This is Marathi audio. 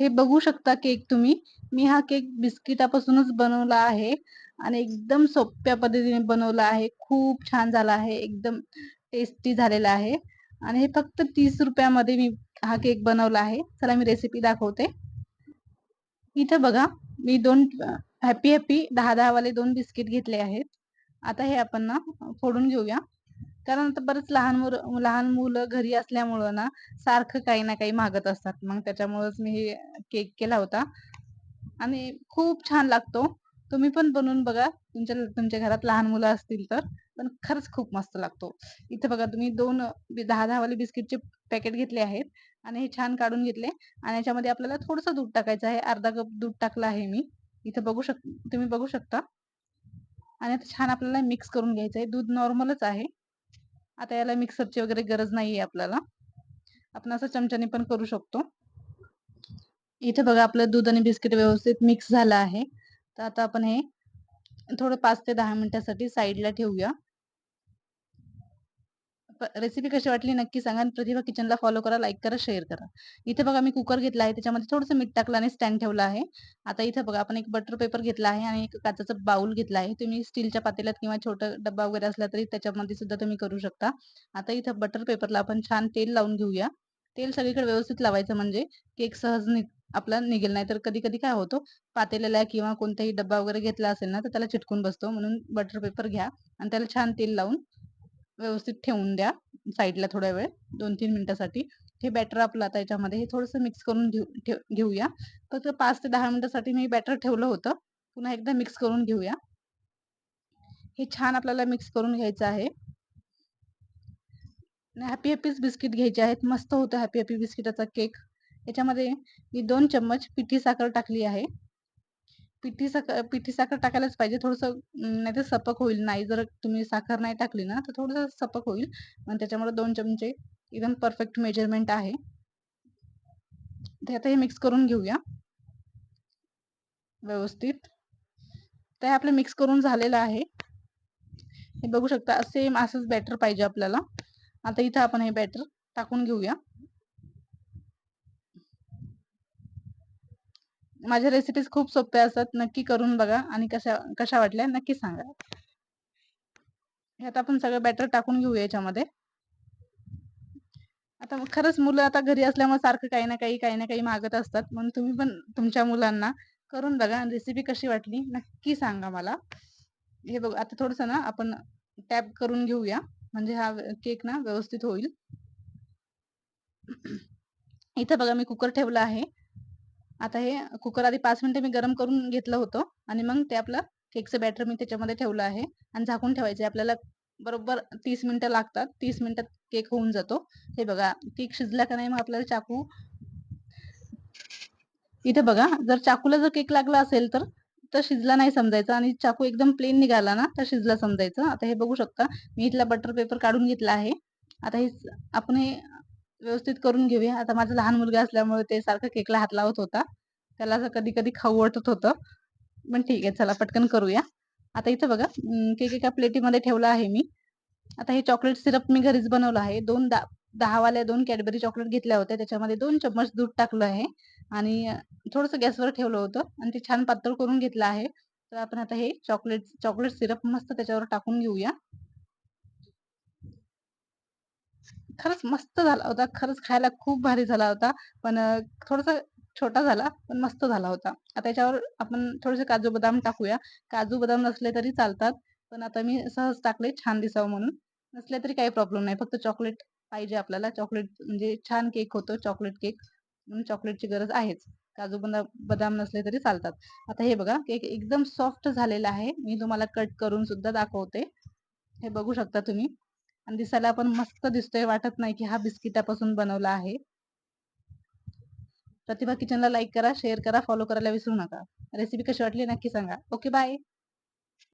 हे बघू शकता केक तुम्ही. मी हा केक बिस्किटापासूनच बनवला आहे आणि एकदम सोप्या पद्धतीने बनवला आहे. खूप छान झाला आहे. एकदम टेस्टी झालेला आहे. आणि हे फक्त तीस रुपयामध्ये मी हा केक बनवला आहे. चला मी रेसिपी दाखवते. इथं बघा मी दोन हॅपी हॅपी दहा दहावाले दोन बिस्किट घेतले आहेत. आता हे आपण ना फोडून घेऊया. कारण आता बरेच लहान मुलं लहान मुलं घरी असल्यामुळं ना सारखं काही ना काही मागत असतात. मग त्याच्यामुळेच मी हे केक केला होता. आणि खूप छान लागतो. तुम्ही पण बनवून बघा. तुमच्या तुमच्या घरात लहान मुलं असतील तर. पण खरंच खूप मस्त लागतो. इथे बघा तुम्ही दोन दहा दहा वाले बिस्किटचे पॅकेट घेतले आहेत. आणि हे छान काढून घेतले. आणि याच्यामध्ये आपल्याला थोडंसं दूध टाकायचं आहे. अर्धा कप दूध टाकलं आहे मी. इथे बघू शक तुम्ही बघू शकता. आणि आता छान आपल्याला मिक्स करून घ्यायचं आहे. दूध नॉर्मलच आहे. आता याला मिक्सरची वगैरे गरज नाहीये आपल्याला. आपण असं चमच्याने पण करू शकतो. इथे बघा आपलं दूध आणि बिस्किट व्यवस्थित मिक्स झालं आहे. तर आता आपण हे थोडं पाच ते दहा मिनिटासाठी साईडला ठेवूया. रेसिपी कशी वाटली नक्की सांगा आणि प्रतिभा किचनला फॉलो करा लाईक करा शेअर करा. इथे बघा मी कुकर घेतला आहे त्याच्यामध्ये थोडंसं मीठ टाकलं आणि स्टँड ठेवला आहे. आता इथे बघा आपण एक बटर पेपर घेतला आहे आणि एक काचाचा बाउल घेतला आहे. तुम्ही स्टीलच्या पातेल्यात किंवा छोटा डब्बा वगैरे असला तरी त्याच्यामध्ये सुद्धा तुम्ही करू शकता. आता इथं बटर पेपरला आपण छान तेल लावून घेऊया. तेल सगळीकडे व्यवस्थित लावायचं म्हणजे केक सहज आपला निघेल. नाही तर कधी कधी काय होतो पातेल्याला किंवा कोणताही डब्बा वगैरे घेतला असेल ना तर त्याला चिटकून बसतो. म्हणून बटर पेपर घ्या आणि त्याला छान तेल लावून व्यवस्थित ठेवून द्या साईडला थोड्या वेळ दोन तीन मिनिटासाठी. हे बॅटर आपलं आता याच्यामध्ये हे थोडंसं मिक्स करून घेऊ घेऊया. फक्त पाच ते दहा मिनिटासाठी मी बॅटर ठेवलं होतं. पुन्हा एकदा मिक्स करून घेऊया. हे छान आपल्याला मिक्स करून घ्यायचं आहे. हॅपी हॅपीच बिस्किट घ्यायचे आहेत. मस्त होतं हॅपी हॅपी बिस्किटाचा केक. याच्यामध्ये मी दोन चम्मच पिठी साखर टाकली आहे. पिठी साखर पिठी साखर टाकायलाच पाहिजे. थोडंसं नाही तर सपक होईल. नाही जर तुम्ही साखर नाही टाकली ना तर थोडंसं सपक होईल. आणि त्याच्यामुळे दोन चमचे एकदम परफेक्ट मेजरमेंट आहे. ते आता हे मिक्स करून घेऊया. व्यवस्थित. ते आपलं मिक्स करून झालेलं आहे. हे बघू शकता सेम असंच बॅटर पाहिजे आपल्याला. आता इथं आपण हे बॅटर टाकून घेऊया. माझ्या रेसिपीज खूप सोप्या असतात. नक्की करून बघा आणि कशा कशा वाटल्या नक्की सांगा. ह्यात आपण सगळं बॅटर टाकून घेऊ याच्यामध्ये. आता खरंच मुलं आता घरी असल्यामुळे सारखं काही ना काही काही ना काही मागत असतात. म्हणून तुम्ही पण तुमच्या मुलांना करून बघा आणि रेसिपी कशी वाटली नक्की सांगा मला. हे बघ आता थोडस ना आपण टॅप करून घेऊया. म्हणजे हा केक ना व्यवस्थित होईल. इथं बघा मी कुकर ठेवला आहे. आता हे कुकर आधी पाच मिनिटं मी गरम करून घेतलं होतं आणि मग ते आपलं केकचं बॅटर मी त्याच्यामध्ये ठेवलं आहे आणि झाकून ठेवायचे आपल्याला बरोबर तीस मिनिटं लागतात. तीस मिनिटात केक होऊन जातो. हे बघा केक शिजला का नाही मग आपल्याला चाकू इथे बघा जर चाकूला जर केक लागला असेल तर तर शिजला नाही समजायचा आणि चाकू एकदम प्लेन निघाला ना तर शिजला समजायचं. आता हे बघू शकता मी इथला बटर पेपर काढून घेतला आहे. आता हे आपण हे व्यवस्थित करून घेऊया. आता माझा लहान मुलगा असल्यामुळे ते सारखं केकला हात लावत होता. त्याला असं कधी कधी खाऊ वाटत होतं. पण ठीक आहे चला पटकन करूया. आता इथं बघा केक एका प्लेटीमध्ये ठेवला आहे मी. आता हे चॉकलेट सिरप मी घरीच बनवलं आहे. दोन दा दहावाल्या दोन कॅडबरी चॉकलेट घेतल्या होत्या. त्याच्यामध्ये दोन चम्मच दूध टाकलं आहे. आणि थोडस गॅसवर ठेवलं होतं. आणि ते छान पातळ करून घेतलं आहे. तर आपण आता हे चॉकलेट चॉकलेट सिरप मस्त त्याच्यावर टाकून घेऊया. खरंच मस्त झाला होता. खरंच खायला खूप भारी झाला होता. पण थोडासा छोटा झाला पण मस्त झाला होता. आता याच्यावर आपण थोडेसे काजू बदाम टाकूया. काजू बदाम नसले तरी चालतात. पण आता मी सहज टाकले छान दिसावं म्हणून. नसले तरी काही प्रॉब्लेम नाही. फक्त चॉकलेट पाहिजे आपल्याला. चॉकलेट म्हणजे छान केक होतो. चॉकलेट केक म्हणून चॉकलेटची गरज आहेच. काजू बदाम नसले तरी चालतात. आता हे बघा केक एकदम सॉफ्ट झालेला आहे. मी तुम्हाला कट करून सुद्धा दाखवते. हे बघू शकता तुम्ही. आणि दिसायला पण मस्त दिसतोय वाटत नाही की हा बिस्किटापासून बनवला आहे. प्रतिभा किचनला लाईक करा शेअर करा फॉलो करायला विसरू नका. रेसिपी कशी वाटली नक्की सांगा. Okay bye